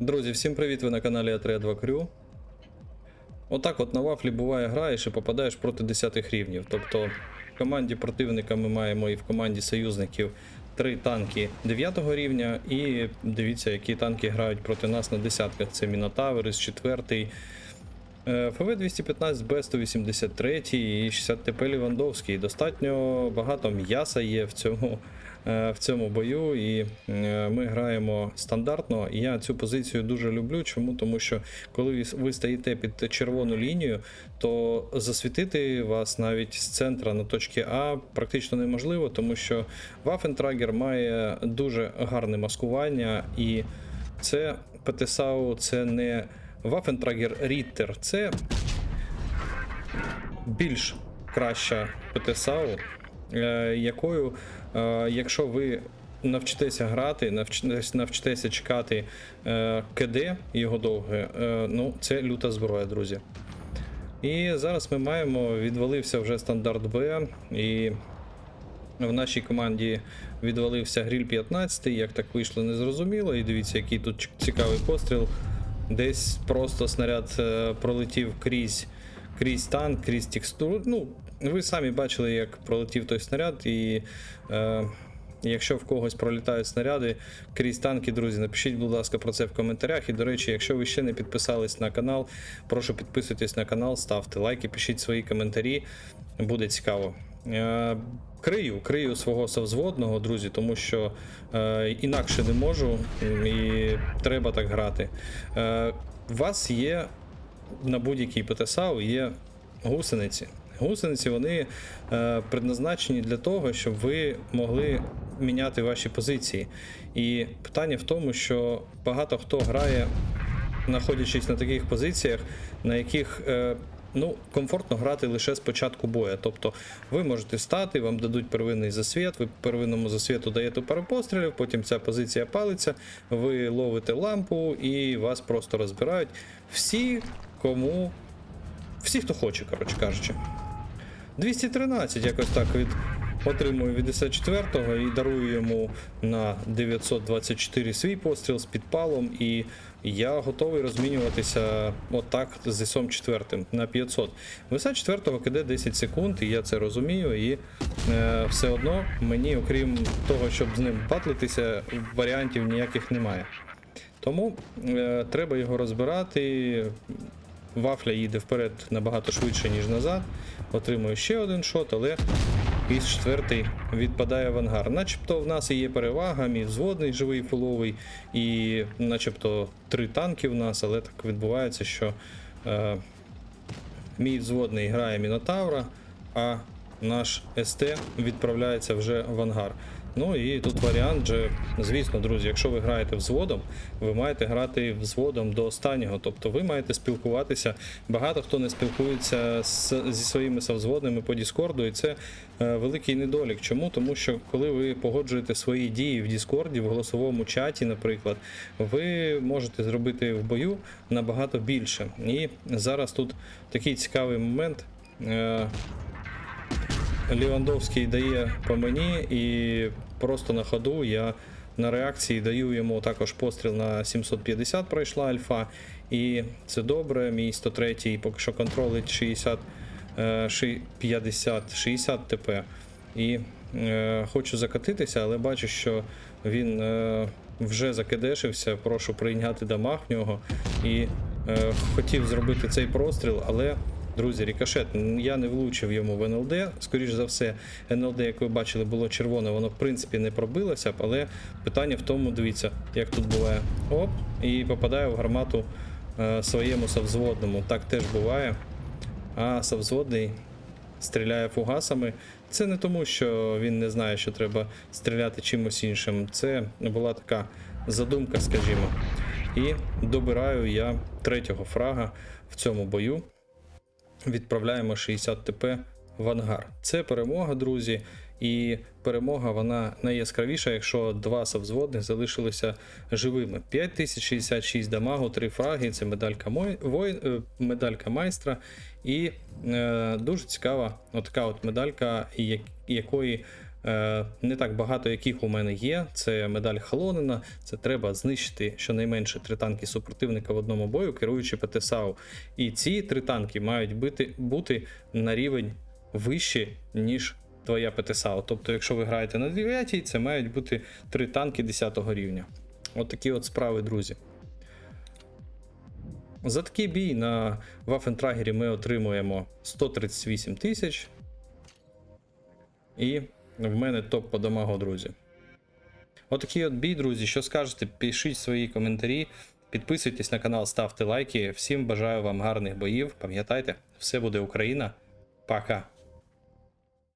Друзі, всім привіт! Ви на каналі А3 2 Крю. Отак от на вафлі буває граєш і попадаєш проти 10 рівнів. Тобто в команді противника ми маємо і в команді союзників три танки 9 рівня. І дивіться, які танки грають проти нас на десятках. Це Мінотавер із 4 ФВ-215, Б-183 і 60 ТП Лівандовський. Достатньо багато м'яса є в цьому, е, в цьому бою, і е, ми граємо стандартно. І я цю позицію дуже люблю. Чому? Тому що коли ви- стоїте під червону лінію, то засвітити вас навіть з центра на точці А практично неможливо, тому що Waffentrager має дуже гарне маскування, і це ПТСАУ це не Waffentrager Ritter, це більш краща ПТСАУ, е, якою, е, якщо ви навчитеся грати, навчитеся, чекати е, КД його довге, ну це люта зброя, друзі. І зараз ми маємо, відвалився вже стандарт Б, і в нашій команді відвалився гріль 15, як так вийшло, не зрозуміло. І дивіться, який тут цікавий постріл. Десь просто снаряд е, пролетів крізь, крізь танк, крізь текстуру. Ну, ви самі бачили, як пролетів той снаряд, і е, якщо в когось пролітають снаряди крізь танки, друзі, напишіть, будь ласка, про це в коментарях. І, до речі, якщо ви ще не підписались на канал, прошу підписуйтесь на канал, ставте лайки, пишіть свої коментарі. Буде цікаво. Е, Крию, крию свого совзводного, друзі, тому що е, інакше не можу і треба так грати. Е, у вас є на будь-якій ПТСАУ є гусениці. Гусениці вони е, предназначені для того, щоб ви могли міняти ваші позиції. І питання в тому, що багато хто грає, знаходячись на таких позиціях, на яких е, ну, комфортно грати лише з початку бою. Тобто ви можете стати, вам дадуть первинний засвіт, ви первинному засвіту даєте пару пострілів, потім ця позиція палиться, ви ловите лампу і вас просто розбирають. Всі, кому. Всі, хто хоче, коротше кажучи. 213 якось так від отримую від 54-го і дарую йому на 924 свій постріл з підпалом. І я готовий розмінюватися отак з ісом 4 на 500. Виса 4-го киде 10 секунд, і я це розумію. І е, все одно мені, окрім того, щоб з ним батлитися, варіантів ніяких немає. Тому е, треба його розбирати. Вафля їде вперед набагато швидше, ніж назад. Отримує ще один шот, але із четвертий відпадає в ангар. Начебто в нас є перевага, мій взводний живий фуловий, і начебто три танки в нас, але так відбувається, що е, мій взводний грає Мінотавра, а наш СТ відправляється вже в ангар. Ну і тут варіант же, звісно, друзі, якщо ви граєте взводом, ви маєте грати взводом до останнього. Тобто ви маєте спілкуватися. Багато хто не спілкується з, зі своїми совзводними по Діскорду, і це е, великий недолік. Чому? Тому що коли ви погоджуєте свої дії в Діскорді, в голосовому чаті, наприклад, ви можете зробити в бою набагато більше. І зараз тут такий цікавий момент. Е, Лівандовський дає по мені, і просто на ходу я на реакції даю йому також постріл на 750 пройшла альфа. І це добре. Мій 103 поки що контролить 60, е, ши- 50, 60 ТП. І е, хочу закатитися, але бачу, що він е, вже закидешився. Прошу прийняти дамаг в нього. І е, хотів зробити цей простріл, але Друзі, рікошет, я не влучив йому в НЛД. Скоріш за все, НЛД, як ви бачили, було червоне, воно в принципі не пробилося але питання в тому, дивіться, як тут буває. Оп, і попадає в гармату е, своєму совзводному. Так теж буває. А совзводний стріляє фугасами. Це не тому, що він не знає, що треба стріляти чимось іншим. Це була така задумка, скажімо. І добираю я третього фрага в цьому бою відправляємо 60 ТП в ангар. Це перемога, друзі. І перемога вона найяскравіша, якщо два совзводних залишилися живими. 5066 дамагу, 3 фраги. Це медалька мой, вой, е, медалька майстра. І е, дуже цікава отака от медалька, якої не так багато, яких у мене є. Це медаль Халонена. Це треба знищити щонайменше три танки супротивника в одному бою, керуючи ПТСАУ. І ці три танки мають бути, бути на рівень вище, ніж твоя ПТСАУ. Тобто, якщо ви граєте на 9, це мають бути три танки 10 рівня. От такі от справи, друзі. За такий бій на Waffentrager ми отримуємо 138 тисяч. І в мене топ по дамагу, друзі. Отакий от бій, друзі. Що скажете? Пишіть свої коментарі, підписуйтесь на канал, ставте лайки. Всім бажаю вам гарних боїв. Пам'ятайте, все буде Україна. Пока.